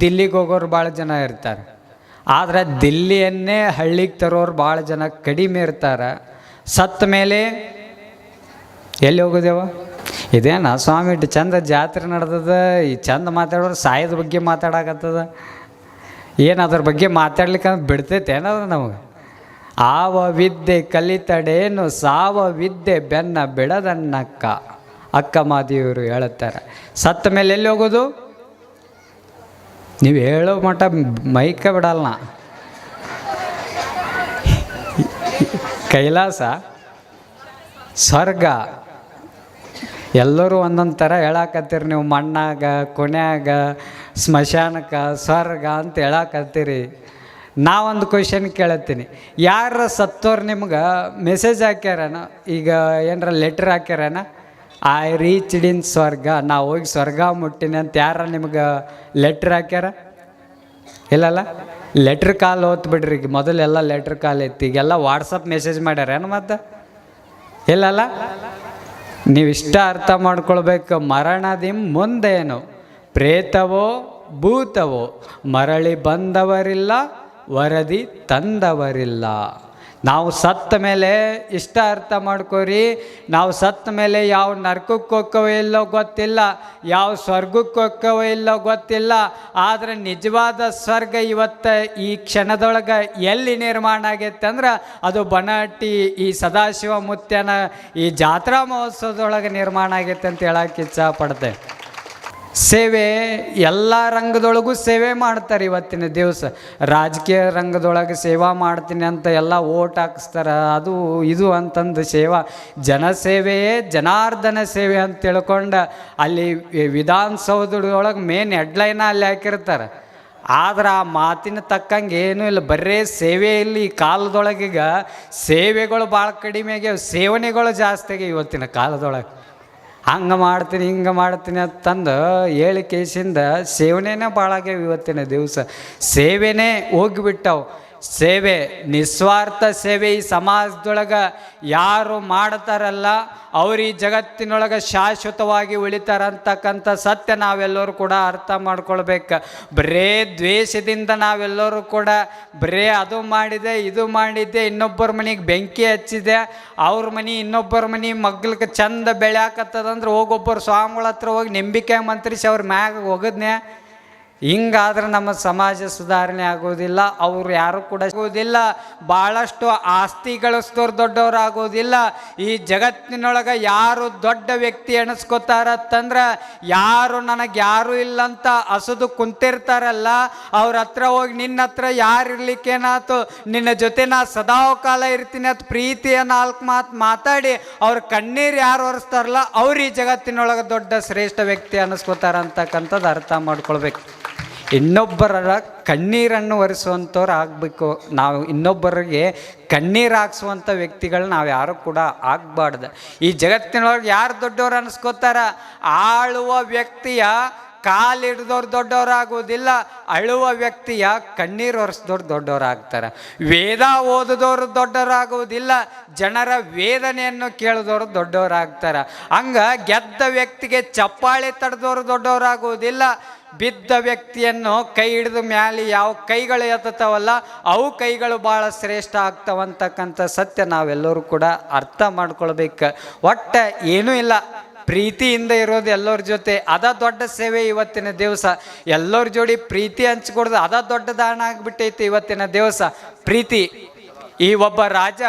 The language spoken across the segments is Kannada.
ದಿಲ್ಲಿಗೆ ಹೋಗೋರು ಭಾಳ ಜನ ಇರ್ತಾರೆ. ಆದರೆ ದಿಲ್ಲಿಯನ್ನೇ ಹಳ್ಳಿಗೆ ತರೋರು ಭಾಳ ಜನ ಕಡಿಮೆ ಇರ್ತಾರೆ. ಸತ್ತ ಮೇಲೆ ಎಲ್ಲಿ ಹೋಗೋದೇವ? ಇದೇನ ಸ್ವಾಮಿ ಚಂದ ಜಾತ್ರೆ ನಡೆದದ, ಈ ಚಂದ ಮಾತಾಡೋರು ಸಾಯದ ಬಗ್ಗೆ ಮಾತಾಡಕತ್ತದ. ಏನು ಅದ್ರ ಬಗ್ಗೆ ಮಾತಾಡ್ಲಿಕ್ಕೆ ಬಿಡ್ತೈತೆ ಏನದ ನಮಗೆ? ಆವ ವಿದ್ಯೆ ಕಲಿತಡೇನು, ಸಾವ ವಿದ್ಯೆ ಬೆನ್ನ ಬಿಡದನ್ನಕ್ಕ ಅಕ್ಕ ಮಾದಿಯವರು ಹೇಳುತ್ತಾರೆ ಸತ್ತ ಮೇಲೆ ಎಲ್ಲಿ ಹೋಗೋದು? ನೀವು ಹೇಳೋ ಮಟ್ಟ ಮೈಕ ಬಿಡಲ್ಲ. ಕೈಲಾಸ, ಸ್ವರ್ಗ. ಎಲ್ಲರೂ ಒಂದೊಂದು ಥರ ಹೇಳಾಕತ್ತೀರಿ ನೀವು ಮಣ್ಣಾಗ, ಕೊನೆಯಾಗ, ಸ್ಮಶಾನಕ್ಕೆ, ಸ್ವರ್ಗ ಅಂತ ಹೇಳಾಕತ್ತೀರಿ. ನಾವೊಂದು ಕ್ವಶನ್ ಕೇಳತ್ತೀನಿ. ಯಾರ ಸತ್ತೋರು ನಿಮ್ಗೆ ಮೆಸೇಜ್ ಹಾಕ್ಯಾರನ? ಈಗ ಏನಾರ ಲೆಟ್ರ್ ಹಾಕ್ಯಾರನ? ಐ ರೀಚ್ಡ್ ಇನ್ ಸ್ವರ್ಗ ನಾ ಹೋಗಿ ಸ್ವರ್ಗ ಮುಟ್ಟಿನಿ ಅಂತ ಯಾರ ನಿಮ್ಗೆ ಲೆಟ್ರ್ ಹಾಕ್ಯಾರ? ಇಲ್ಲಲ್ಲ? ಲೆಟ್ರ್ ಕಾಲ್ ಓದ್ತು ಬಿಡ್ರಿ ಈಗ. ಮೊದಲೆಲ್ಲ ಲೆಟ್ರ್ ಕಾಲ್ ಇತ್ತು ಈಗೆಲ್ಲ ವಾಟ್ಸಪ್ ಮೆಸೇಜ್ ಮಾಡ್ಯಾರ ಏನು ಮತ್ತೆ? ಇಲ್ಲಲ್ಲ? ನೀವು ಇಷ್ಟ ಅರ್ಥ ಮಾಡ್ಕೊಳ್ಬೇಕು. ಮರಣದಿಂ ಮುಂದೇನು? ಪ್ರೇತವೋ, ಭೂತವೋ? ಮರಳಿ ಬಂದವರಿಲ್ಲ, ವರದಿ ತಂದವರಿಲ್ಲ. ನಾವು ಸತ್ತ ಮೇಲೆ ಇಷ್ಟ ಅರ್ಥ ಮಾಡ್ಕೋರಿ. ನಾವು ಸತ್ತ ಮೇಲೆ ಯಾವ ನರ್ಕಕ್ಕೆ ಹೋಗ್ಕವೋ ಇಲ್ಲೋ ಗೊತ್ತಿಲ್ಲ, ಯಾವ ಸ್ವರ್ಗಕ್ಕೆ ಹೋಗ್ಕವೋ ಇಲ್ಲೋ ಗೊತ್ತಿಲ್ಲ. ಆದರೆ ನಿಜವಾದ ಸ್ವರ್ಗ ಇವತ್ತು ಈ ಕ್ಷಣದೊಳಗೆ ಎಲ್ಲಿ ನಿರ್ಮಾಣ ಆಗೈತೆ ಅಂದ್ರೆ ಅದು ಬನಹಟ್ಟಿ ಈ ಸದಾಶಿವ ಮುತ್ಯನ ಈ ಜಾತ್ರಾ ಮಹೋತ್ಸವದೊಳಗೆ ನಿರ್ಮಾಣ ಆಗೈತೆ ಅಂತ ಹೇಳಕ್ಕೆ ಇಚ್ಛಪಡ್ತೆ ಸೇವೆ ಎಲ್ಲ ರಂಗದೊಳಗೂ ಸೇವೆ ಮಾಡ್ತಾರೆ ಇವತ್ತಿನ ದಿವಸ. ರಾಜಕೀಯ ರಂಗದೊಳಗೆ ಸೇವಾ ಮಾಡ್ತೀನಿ ಅಂತ ಎಲ್ಲ ಓಟ್ ಹಾಕಿಸ್ತಾರೆ. ಅದು ಇದು ಅಂತಂದು ಸೇವಾ. ಜನಸೇವೆಯೇ ಜನಾರ್ದನ ಸೇವೆ ಅಂತ ತಿಳ್ಕೊಂಡು ಅಲ್ಲಿ ವಿಧಾನಸೌಧದೊಳಗೆ ಮೇನ್ ಹೆಡ್ಲೈನ ಅಲ್ಲಿ ಹಾಕಿರ್ತಾರೆ. ಆದ್ರೆ ಆ ಮಾತಿನ ತಕ್ಕಂಗೆ ಏನೂ ಇಲ್ಲ. ಬರೇ ಸೇವೆ ಇಲ್ಲಿ ಕಾಲದೊಳಗೀಗ ಸೇವೆಗಳು ಭಾಳ ಕಡಿಮೆ ಆಗ್ಯಾವ. ಸೇವನೆಗಳು ಜಾಸ್ತಿ ಆಗ್ಯಾವ ಇವತ್ತಿನ ಕಾಲದೊಳಗೆ. ಹಂಗೆ ಮಾಡ್ತೀನಿ ಹಿಂಗೆ ಮಾಡ್ತೀನಿ ಅಂತಂದು ಹೇಳಿ ಕೇಸಿಂದ ಸೇವನೆನೇ ಭಾಳ ಆಗ್ಯಾವ ಇವತ್ತಿನ ದಿವಸ. ಸೇವೆನೇ ಹೋಗಿಬಿಟ್ಟವು. ಸೇವೆ, ನಿಸ್ವಾರ್ಥ ಸೇವೆ ಈ ಸಮಾಜದೊಳಗೆ ಯಾರು ಮಾಡ್ತಾರಲ್ಲ, ಅವ್ರು ಈ ಜಗತ್ತಿನೊಳಗೆ ಶಾಶ್ವತವಾಗಿ ಉಳಿತಾರಂತಕ್ಕಂಥ ಸತ್ಯ ನಾವೆಲ್ಲರೂ ಕೂಡ ಅರ್ಥ ಮಾಡ್ಕೊಳ್ಬೇಕು. ಬರೇ ದ್ವೇಷದಿಂದ ನಾವೆಲ್ಲರೂ ಕೂಡ ಬರೇ ಅದು ಮಾಡಿದೆ, ಇದು ಮಾಡಿದ್ದೆ ಇನ್ನೊಬ್ಬರ ಮನೆಗೆ ಬೆಂಕಿ ಹಚ್ಚಿದೆ, ಅವ್ರ ಮನೆ ಇನ್ನೊಬ್ಬರ ಮನೆ ಮಗ್ಲಿಗೆ ಚಂದ ಬೆಳ್ಯಾಕತ್ತದಂದ್ರೆ ಹೋಗೊಬ್ಬರು ಸ್ವಾಮಿಗಳ ಹತ್ರ ಹೋಗಿ ನಂಬಿಕೆ ಮಂತ್ರಿಸಿ ಅವ್ರ ಮ್ಯಾಗ ಹೋಗದ್ನೆ ಹಿಂಗಾದ್ರೆ ನಮ್ಮ ಸಮಾಜ ಸುಧಾರಣೆ ಆಗೋದಿಲ್ಲ, ಅವ್ರು ಯಾರು ಕೂಡ ಆಗೋದಿಲ್ಲ ಭಾಳಷ್ಟು ಆಸ್ತಿ ಗಳಿಸ್ದವ್ರು ದೊಡ್ಡವ್ರು ಆಗೋದಿಲ್ಲ ಈ ಜಗತ್ತಿನೊಳಗೆ ಯಾರು ದೊಡ್ಡ ವ್ಯಕ್ತಿ ಎಣಿಸ್ಕೋತಾರತ್ತಂದ್ರೆ ಯಾರು ನನಗೆ ಯಾರು ಇಲ್ಲ ಅಂತ ಹಸುದು ಕುಂತಿರ್ತಾರಲ್ಲ, ಅವ್ರ ಹತ್ರ ಹೋಗಿ ನಿನ್ನ ಹತ್ರ ಯಾರು ಇರ್ಲಿಕ್ಕೇನಾತು, ನಿನ್ನ ಜೊತೆ ನಾ ಸದಾಕಾಲ ಇರ್ತೀನಿ ಅಂತ ಪ್ರೀತಿಯ ನಾಲ್ಕು ಮಾತು ಮಾತಾಡಿ, ಅವ್ರ ಕಣ್ಣೀರು ಯಾರು ಒರೆಸ್ತಾರಲ್ಲ, ಅವ್ರು ಈ ಜಗತ್ತಿನೊಳಗೆ ದೊಡ್ಡ ಶ್ರೇಷ್ಠ ವ್ಯಕ್ತಿ ಅನ್ನಿಸ್ಕೋತಾರ ಅಂತಕ್ಕಂಥದ್ದು ಅರ್ಥ ಮಾಡ್ಕೊಳ್ಬೇಕು. ಇನ್ನೊಬ್ಬರ ಕಣ್ಣೀರನ್ನು ಒರೆಸುವಂಥವ್ರು ಆಗಬೇಕು. ನಾವು ಇನ್ನೊಬ್ಬರಿಗೆ ಕಣ್ಣೀರು ಹಾಕ್ಸುವಂಥ ವ್ಯಕ್ತಿಗಳು ನಾವು ಯಾರು ಕೂಡ ಆಗಬಾರ್ದು. ಈ ಜಗತ್ತಿನೊಳಗೆ ಯಾರು ದೊಡ್ಡವ್ರು ಅನ್ನಿಸ್ಕೋತಾರ ಆಳುವ ವ್ಯಕ್ತಿಯ ಕಾಲಿಡ್ದವ್ರು ದೊಡ್ಡವರಾಗೋದಿಲ್ಲ, ಅಳುವ ವ್ಯಕ್ತಿಯ ಕಣ್ಣೀರು ಒರೆಸ್ದವ್ರು ದೊಡ್ಡವರಾಗ್ತಾರೆ. ವೇದ ಓದಿದವರು ದೊಡ್ಡವರಾಗುವುದಿಲ್ಲ ಜನರ ವೇದನೆಯನ್ನು ಕೇಳಿದವರು ದೊಡ್ಡವರಾಗ್ತಾರೆ. ಹಂಗ ಗೆದ್ದ ವ್ಯಕ್ತಿಗೆ ಚಪ್ಪಾಳೆ ತಡೆದವರು ದೊಡ್ಡವರಾಗುವುದಿಲ್ಲ ಬಿದ್ದ ವ್ಯಕ್ತಿಯನ್ನು ಕೈ ಹಿಡಿದು ಮ್ಯಾಲೆ ಯಾವ ಕೈಗಳು ಎತ್ತವಲ್ಲ ಅವು ಕೈಗಳು ಭಾಳ ಶ್ರೇಷ್ಠ ಆಗ್ತಾವಂತಕ್ಕಂಥ ಸತ್ಯ ನಾವೆಲ್ಲರೂ ಕೂಡ ಅರ್ಥ ಮಾಡ್ಕೊಳ್ಬೇಕು. ಒಟ್ಟ ಏನೂ ಇಲ್ಲ. ಪ್ರೀತಿಯಿಂದ ಇರೋದು ಎಲ್ಲರ ಜೊತೆ. ಅದ ದೊಡ್ಡ ಸೇವೆ ಇವತ್ತಿನ ದಿವಸ. ಎಲ್ಲರ ಜೋಡಿ ಪ್ರೀತಿ ಹಂಚ್ಕೊಡ್ದು ಅದ ದೊಡ್ಡ ದಾನ ಆಗಿಬಿಟ್ಟೈತೆ ಇವತ್ತಿನ ದಿವಸ. ಪ್ರೀತಿ. ಈ ಒಬ್ಬ ರಾಜ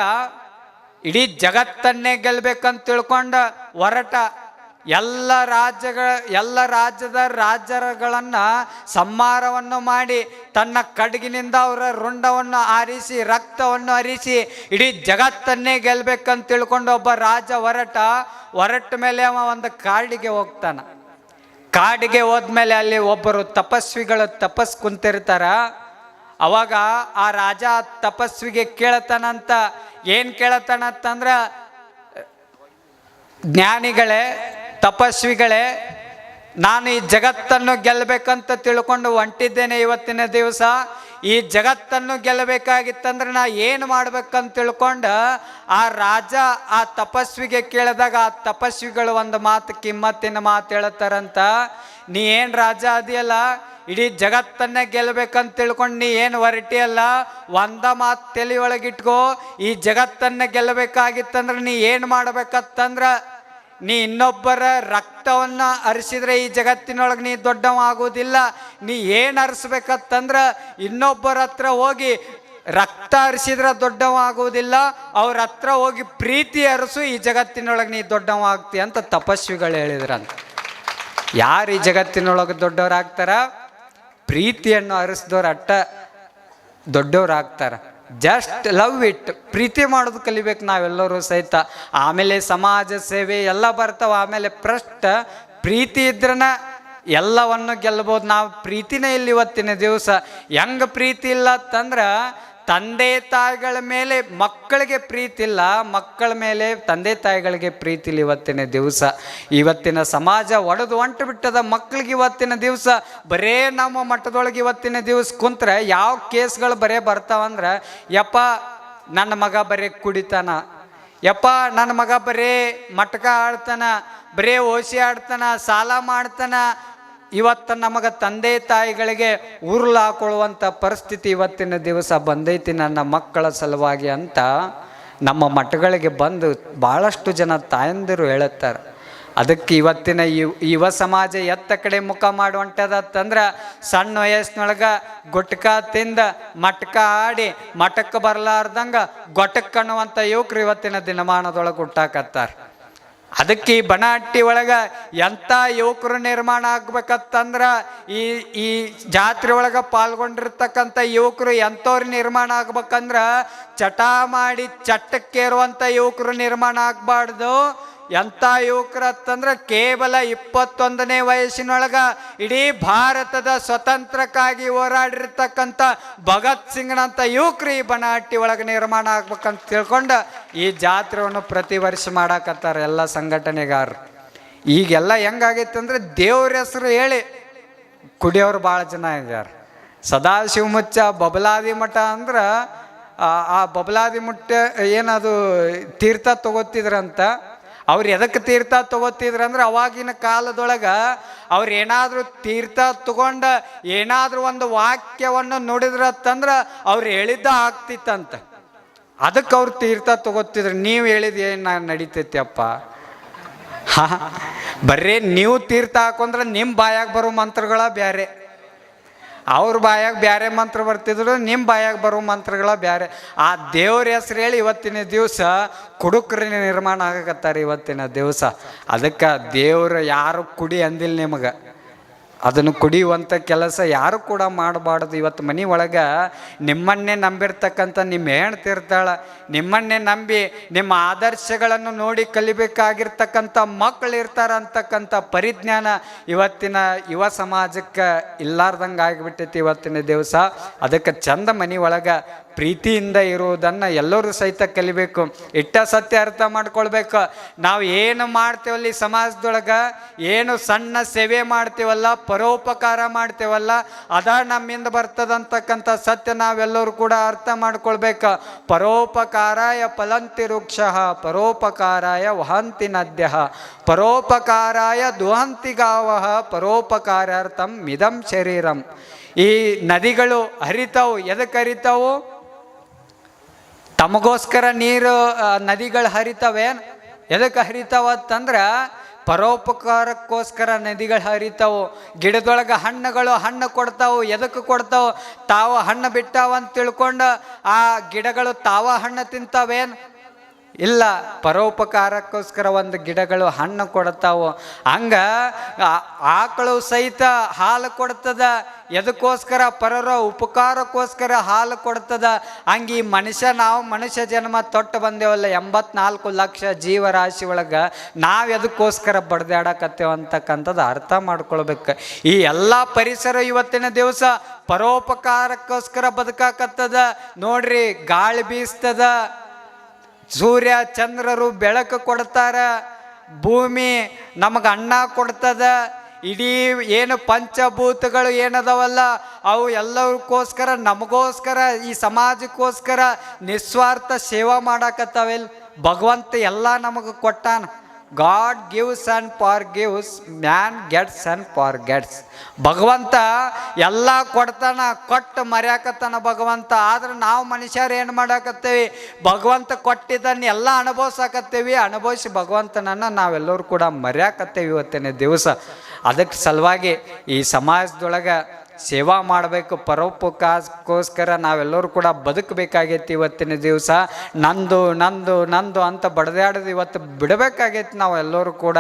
ಇಡೀ ಜಗತ್ತನ್ನೇ ಗೆಲ್ಬೇಕಂತ ತಿಳ್ಕೊಂಡ ಹೊರಟ ಎಲ್ಲ ರಾಜ್ಯಗಳ, ಎಲ್ಲ ರಾಜ್ಯದ ರಾಜರುಗಳನ್ನು ಸಂಹಾರವನ್ನು ಮಾಡಿ ತನ್ನ ಕಡ್ಗಿನಿಂದ ಅವರ ರುಂಡವನ್ನು ಆರಿಸಿ, ರಕ್ತವನ್ನು ಹರಿಸಿ, ಇಡೀ ಜಗತ್ತನ್ನೇ ಗೆಲ್ಲಬೇಕಂತ ತಿಳ್ಕೊಂಡು ಒಬ್ಬ ರಾಜ ಹೊರಟ ಹೊರಟ ಮೇಲೆ ಅವ ಒಂದು ಕಾಡಿಗೆ ಹೋಗ್ತಾನ. ಕಾಡಿಗೆ ಹೋದ್ಮೇಲೆ ಅಲ್ಲಿ ಒಬ್ಬರು ತಪಸ್ವಿಗಳು ತಪಸ್ ಕುಂತಿರ್ತಾರ. ಅವಾಗ ಆ ರಾಜ ತಪಸ್ವಿಗೆ ಕೇಳತಾನಂತ, ಏನು ಕೇಳತಾನಂತಂದ್ರ, ಜ್ಞಾನಿಗಳೇ ತಪಸ್ವಿಗಳೇ, ನಾನು ಈ ಜಗತ್ತನ್ನು ಗೆಲ್ಲಬೇಕಂತ ತಿಳ್ಕೊಂಡು ಹೊಂಟಿದ್ದೇನೆ ಇವತ್ತಿನ ದಿವಸ. ಈ ಜಗತ್ತನ್ನು ಗೆಲ್ಲಬೇಕಾಗಿತ್ತಂದ್ರೆ ನಾ ಏನು ಮಾಡ್ಬೇಕಂತ ತಿಳ್ಕೊಂಡು ಆ ರಾಜ ಆ ತಪಸ್ವಿಗೆ ಕೇಳಿದಾಗ ಆ ತಪಸ್ವಿಗಳು ಒಂದು ಮಾತು ಕಿಮ್ಮತ್ತಿನ ಮಾತು ಹೇಳ್ತಾರಂತ. ನೀ ಏನು ರಾಜ ಅದಿಯಲ್ಲ, ಇಡೀ ಜಗತ್ತನ್ನೇ ಗೆಲ್ಲಬೇಕಂತ ತಿಳ್ಕೊಂಡು ನೀ ಏನು ಹೊರಟಿಯಲ್ಲ ಒಂದ ಮಾತು ತಲೆ ಒಳಗಿಟ್ಕೋ. ಈ ಜಗತ್ತನ್ನ ಗೆಲ್ಲಬೇಕಾಗಿತ್ತಂದ್ರೆ ನೀ ಏನು ಮಾಡ್ಬೇಕತ್ತಂದ್ರ ನೀ ಇನ್ನೊಬ್ಬರ ರಕ್ತವನ್ನ ಹರಿಸಿದ್ರೆ ಈ ಜಗತ್ತಿನೊಳಗೆ ನೀ ದೊಡ್ಡವ ಆಗೋದಿಲ್ಲ ನೀ ಏನು ಅರಿಸ್ಬೇಕತ್ತಂದ್ರೆ ಇನ್ನೊಬ್ಬರ ಹತ್ರ ಹೋಗಿ ರಕ್ತ ಅರಿಸಿದ್ರೆ ದೊಡ್ಡವ ಆಗುವುದಿಲ್ಲ ಅವ್ರ ಹತ್ರ ಹೋಗಿ ಪ್ರೀತಿ ಅರಸು ಈ ಜಗತ್ತಿನೊಳಗೆ ನೀ ದೊಡ್ಡವ ಆಗ್ತಿ ಅಂತ ತಪಸ್ವಿಗಳು ಹೇಳಿದ್ರಂತ. ಯಾರು ಈ ಜಗತ್ತಿನೊಳಗೆ ದೊಡ್ಡವರಾಗ್ತಾರ? ಪ್ರೀತಿಯನ್ನು ಹರಿಸಿದವ್ರು ಅಟ್ಟ ದೊಡ್ಡವರಾಗ್ತಾರ. ಜಸ್ಟ್ ಲವ್ ಇಟ್ ಪ್ರೀತಿ ಮಾಡೋದು ಕಲಿಬೇಕು ನಾವೆಲ್ಲರೂ ಸಹಿತ. ಆಮೇಲೆ ಸಮಾಜ ಸೇವೆ ಎಲ್ಲ ಬರ್ತಾವ. ಆಮೇಲೆ ಪ್ರಶ್ನ ಪ್ರೀತಿ ಇದ್ರನ ಎಲ್ಲವನ್ನು ಗೆಲ್ಬೋದು. ನಾವು ಪ್ರೀತಿನೇ ಇಲ್ಲಿ ಇವತ್ತಿನ ದಿವಸ. ಹೆಂಗೆ ಪ್ರೀತಿ ಇಲ್ಲ ಅಂತಂದ್ರೆ ತಂದೆ ತಾಯಿಗಳ ಮೇಲೆ ಮಕ್ಕಳಿಗೆ ಪ್ರೀತಿ ಇಲ್ಲ, ಮಕ್ಕಳ ಮೇಲೆ ತಂದೆ ತಾಯಿಗಳಿಗೆ ಪ್ರೀತಿ ಇಲ್ಲ ಇವತ್ತಿನ ದಿವಸ. ಇವತ್ತಿನ ಸಮಾಜ ಒಡೆದು ಹೊಂಟು ಬಿಟ್ಟದ ಮಕ್ಕಳಿಗೆ ಇವತ್ತಿನ ದಿವಸ. ಬರೇ ನಮ್ಮ ಮಟ್ಟದೊಳಗೆ ಇವತ್ತಿನ ದಿವಸ ಕುಂತ್ರೆ ಯಾವ ಕೇಸ್ಗಳು ಬರೇ ಬರ್ತಾವಂದ್ರೆ ಯಪ್ಪ, ನನ್ನ ಮಗ ಬರೇ ಕುಡಿತಾನ. ಯಪ್ಪ, ನನ್ನ ಮಗ ಬರೇ ಮಟ್ಕ ಆಡ್ತಾನ, ಬರೇ ಓಸಿ ಆಡ್ತಾನ, ಸಾಲ ಮಾಡ್ತಾನ ಇವತ್ತು ನಮಗೆ ತಂದೆ ತಾಯಿಗಳಿಗೆ ಉರುಳು ಹಾಕೊಳ್ಳುವಂಥ ಪರಿಸ್ಥಿತಿ ಇವತ್ತಿನ ದಿವಸ ಬಂದೈತಿ ನನ್ನ ಮಕ್ಕಳ ಸಲುವಾಗಿ ಅಂತ ನಮ್ಮ ಮಠಗಳಿಗೆ ಬಂದು ಭಾಳಷ್ಟು ಜನ ತಾಯಂದಿರು ಹೇಳುತ್ತಾರೆ. ಅದಕ್ಕೆ ಇವತ್ತಿನ ಯುವ ಯುವ ಸಮಾಜ ಎತ್ತ ಕಡೆ ಮುಖ ಮಾಡುವಂಥದ್ದಂದ್ರೆ ಸಣ್ಣ ವಯಸ್ಸಿನೊಳಗೆ ಗುಟ್ಕ ತಿಂದ ಮಟ್ಕ ಆಡಿ ಮಠಕ್ಕೆ ಬರಲಾರ್ದಂಗ ಗೊಟ್ಟಕ್ಕೆ ಅನ್ನುವಂಥ ಯುವಕರು ಇವತ್ತಿನ ದಿನಮಾನದೊಳಗೆ ಹುಟ್ಟಾಕತ್ತಾರೆ. ಅದಕ್ಕೆ ಈ ಬನಹಟ್ಟಿ ಒಳಗೆ ಎಂಥ ಯುವಕರು ನಿರ್ಮಾಣ ಆಗ್ಬೇಕತ್ತಂದ್ರೆ ಈ ಈ ಜಾತ್ರೆ ಒಳಗೆ ಪಾಲ್ಗೊಂಡಿರ್ತಕ್ಕಂಥ ಯುವಕರು ಎಂಥವ್ರು ನಿರ್ಮಾಣ ಆಗ್ಬೇಕಂದ್ರೆ ಚಟ ಮಾಡಿ ಚಟ್ಟಕ್ಕೇರುವಂಥ ಯುವಕರು ನಿರ್ಮಾಣ ಆಗಬಾರ್ದು. ಎಂಥ ಯುವಕರು ಅಂತಂದ್ರೆ ಕೇವಲ ಇಪ್ಪತ್ತೊಂದನೇ ವಯಸ್ಸಿನೊಳಗ ಇಡೀ ಭಾರತದ ಸ್ವತಂತ್ರಕ್ಕಾಗಿ ಹೋರಾಡಿರ್ತಕ್ಕಂಥ ಭಗತ್ ಸಿಂಗ್ನಂಥ ಯುವಕರು ಈ ಬನಹಟ್ಟಿ ಒಳಗೆ ನಿರ್ಮಾಣ ಆಗ್ಬೇಕಂತ ತಿಳ್ಕೊಂಡು ಈ ಜಾತ್ರೆಯನ್ನು ಪ್ರತಿ ವರ್ಷ ಮಾಡಾಕತ್ತಾರೆ ಎಲ್ಲ ಸಂಘಟನೆಗಾರರು. ಈಗೆಲ್ಲ ಹೆಂಗಾಗೈತೆ ಅಂದ್ರೆ ದೇವ್ರ ಹೆಸರು ಹೇಳಿ ಕುಡಿಯೋರು ಭಾಳ ಜನ ಇದ್ದಾರೆ ಸದಾಶಿವ ಮುಚ್ಚ, ಬಬಲಾದಿ ಮಠ ಅಂದ್ರೆ ಆ ಬಬಲಾದಿ ಮುಟ್ಟ ಏನದು ತೀರ್ಥ ತಗೋತಿದ್ರಂತ ಅವ್ರು ಎದಕ್ಕೆ ತೀರ್ಥ ತಗೋತಿದ್ರಂದ್ರೆ ಅವಾಗಿನ ಕಾಲದೊಳಗೆ ಅವ್ರು ಏನಾದರೂ ತೀರ್ಥ ತಗೊಂಡ ಏನಾದರೂ ಒಂದು ವಾಕ್ಯವನ್ನು ನುಡಿದ್ರತ್ತಂದ್ರೆ ಅವ್ರು ಹೇಳಿದ್ದ ಆಗ್ತಿತ್ತಂತ. ಅದಕ್ಕೆ ಅವ್ರು ತೀರ್ಥ ತಗೋತಿದ್ರು. ನೀವು ಹೇಳಿದ ಏನು ನಡೀತೈತಿ ಅಪ್ಪ? ಹಾ ಬರೀ ನೀವು ತೀರ್ಥ ಹಾಕೊಂಡ್ರೆ ನಿಮ್ಮ ಬಾಯಾಗ ಬರೋ ಮಂತ್ರಗಳ ಬ್ಯಾರೆ. ಅವ್ರ ಬಾಯಾಗ ಬೇರೆ ಮಂತ್ರ ಬರ್ತಿದ್ರು ನಿಮ್ಮ ಬಾಯಾಗ ಬರೋ ಮಂತ್ರಗಳ ಬೇರೆ ಆ ದೇವ್ರ ಹೆಸ್ರು ಹೇಳಿ ಇವತ್ತಿನ ದಿವಸ ಕುಡುಕ್ರಿನ ನಿರ್ಮಾಣ ಆಗಕತ್ತಾರೆ ಇವತ್ತಿನ ದಿವಸ. ಅದಕ್ಕೆ ದೇವ್ರ ಯಾರು ಕುಡಿ ಅಂದಿಲ್ಲ ನಿಮಗೆ. ಅದನ್ನು ಕುಡಿಯುವಂಥ ಕೆಲಸ ಯಾರು ಕೂಡ ಮಾಡಬಾರ್ದು. ಇವತ್ತು ಮನೆ ಒಳಗೆ ನಿಮ್ಮನ್ನೇ ನಂಬಿರ್ತಕ್ಕಂಥ ನಿಮ್ಮ ಹೆಣ್ತಿರ್ತಾಳೆ ನಿಮ್ಮನ್ನೇ ನಂಬಿ ನಿಮ್ಮ ಆದರ್ಶಗಳನ್ನು ನೋಡಿ ಕಲಿಬೇಕಾಗಿರ್ತಕ್ಕಂಥ ಮಕ್ಕಳು ಇರ್ತಾರಂತಕ್ಕಂಥ ಪರಿಜ್ಞಾನ ಇವತ್ತಿನ ಯುವ ಸಮಾಜಕ್ಕೆ ಇಲ್ಲಾರ್ದಂಗೆ ಆಗಿಬಿಟ್ಟೈತಿ ಇವತ್ತಿನ ದಿವಸ. ಅದಕ್ಕೆ ಚಂದ ಮನೆ ಒಳಗೆ ಪ್ರೀತಿಯಿಂದ ಇರುವುದನ್ನು ಎಲ್ಲರೂ ಸಹಿತ ಕಲಿಬೇಕು. ಇಟ್ಟ ಸತ್ಯ ಅರ್ಥ ಮಾಡ್ಕೊಳ್ಬೇಕು. ನಾವು ಏನು ಮಾಡ್ತೇವಲ್ಲಿ ಸಮಾಜದೊಳಗೆ? ಏನು ಸಣ್ಣ ಸೇವೆ ಮಾಡ್ತೇವಲ್ಲ, ಪರೋಪಕಾರ ಮಾಡ್ತೇವಲ್ಲ, ಅದ ನಮ್ಮಿಂದ ಬರ್ತದಂತಕ್ಕಂಥ ಸತ್ಯ ನಾವೆಲ್ಲರೂ ಕೂಡ ಅರ್ಥ ಮಾಡ್ಕೊಳ್ಬೇಕು. ಪರೋಪಕಾರಾಯ ಫಲಂತಿ ವೃಕ್ಷ ಪರೋಪಕಾರಾಯ ವಹಂತಿ ನದ್ಯ ಪರೋಪಕಾರಾಯ ದುಹಂತಿ ಗಾವ ಪರೋಪಕಾರಾರ್ಥಂ ಮಿದಂ ಶರೀರಂ. ಈ ನದಿಗಳು ಹರಿತಾವು ಎದಕ್ಕೆ ಹರಿತಾವು? ತಮಗೋಸ್ಕರ ನೀರು ನದಿಗಳು ಹರಿತವೆ. ಎದಕ್ಕೆ ಹರಿತಾವ ಅಂತಂದ್ರೆ ಪರೋಪಕಾರಕ್ಕೋಸ್ಕರ ನದಿಗಳು ಹರಿತಾವು. ಗಿಡದೊಳಗೆ ಹಣ್ಣುಗಳು ಹಣ್ಣು ಕೊಡ್ತಾವು. ಎದಕ್ಕೆ ಕೊಡ್ತಾವು? ತಾವು ಹಣ್ಣು ಬಿಟ್ಟಾವಂತ ತಿಳ್ಕೊಂಡು ಆ ಗಿಡಗಳು ತಾವ ಹಣ್ಣು ತಿಂತಾವೇನು? ಇಲ್ಲ. ಪರೋಪಕಾರಕ್ಕೋಸ್ಕರ ಒಂದು ಗಿಡಗಳು ಹಣ್ಣು ಕೊಡ್ತಾವು. ಹಂಗ ಆಕಳು ಸಹಿತ ಹಾಲು ಕೊಡ್ತದ. ಎದಕ್ಕೋಸ್ಕರ ಪರರ ಉಪಕಾರಕ್ಕೋಸ್ಕರ ಹಾಲು ಕೊಡ್ತದ? ಹಂಗೆ ಈ ಮನುಷ್ಯ, ನಾವು ಮನುಷ್ಯ ಜನ್ಮ ತೊಟ್ಟು ಬಂದೇವಲ್ಲ, ಎಂಬತ್ನಾಲ್ಕು ಲಕ್ಷ ಜೀವರಾಶಿ ಒಳಗೆ ನಾವು ಎದಕ್ಕೋಸ್ಕರ ಬಡ್ದಾಡಕತ್ತೇವ ಅಂತಕ್ಕಂಥದ್ದು ಅರ್ಥ ಮಾಡ್ಕೊಳ್ಬೇಕು. ಈ ಎಲ್ಲ ಪರಿಸರ ಇವತ್ತಿನ ದಿವಸ ಪರೋಪಕಾರಕ್ಕೋಸ್ಕರ ಬದುಕಾಕತ್ತದ? ನೋಡ್ರಿ, ಗಾಳಿ ಬೀಸ್ತದ, ಸೂರ್ಯ, ಚಂದ್ರರು ಬೆಳಕು ಕೊಡ್ತಾರ, ಭೂಮಿ ನಮಗೆ ಅನ್ನ ಕೊಡ್ತದ ಇಡೀ ಏನು ಪಂಚಭೂತಗಳು ಏನದವಲ್ಲ, ಅವು ಎಲ್ಲರಿಗೋಸ್ಕರ ನಮಗೋಸ್ಕರ, ಈ ಸಮಾಜಕ್ಕೋಸ್ಕರ ನಿಸ್ವಾರ್ಥ ಸೇವಾ ಮಾಡಾಕತ್ತಾವೆಲ್ ಭಗವಂತ ಎಲ್ಲ ನಮಗೆ ಕೊಟ್ಟಾನ. God gives and forgives man gets and forgets ಭಗವಂತ ಎಲ್ಲ ಕೊಡ್ತಾನ, ಕೊಟ್ಟು ಮರ್ಯಾಕತ್ತಾನ ಭಗವಂತ. ಆದ್ರೆ ನಾವು ಮನುಷ್ಯರು ಏನು ಮಾಡಾಕತ್ತೇವಿ? ಭಗವಂತ ಕೊಟ್ಟಿದ್ದನ್ನು ಎಲ್ಲ ಅನುಭವಿಸಾಕತ್ತೇವಿ. ಅನುಭವಿಸಿ ಭಗವಂತನನ್ನು ನಾವೆಲ್ಲರೂ ಕೂಡ ಮರ್ಯಾಕತ್ತೇವಿ ಇವತ್ತಿನ ದಿವಸ. ಅದಕ್ಕೆ ಸಲುವಾಗಿ ಈ ಸಮಾಜದೊಳಗೆ ಸೇವಾ ಮಾಡಬೇಕು ಪರೋಪಕಾರಕ್ಕೋಸ್ಕರ ನಾವೆಲ್ಲರೂ ಕೂಡ ಬದುಕಬೇಕಾಗೈತಿ ಇವತ್ತಿನ ದಿವಸ. ನಂದು ನಂದು ನಂದು ಅಂತ ಬಡದಾಡೋದು ಇವತ್ತು ಬಿಡಬೇಕಾಗೈತಿ ನಾವು ಎಲ್ಲರೂ ಕೂಡ.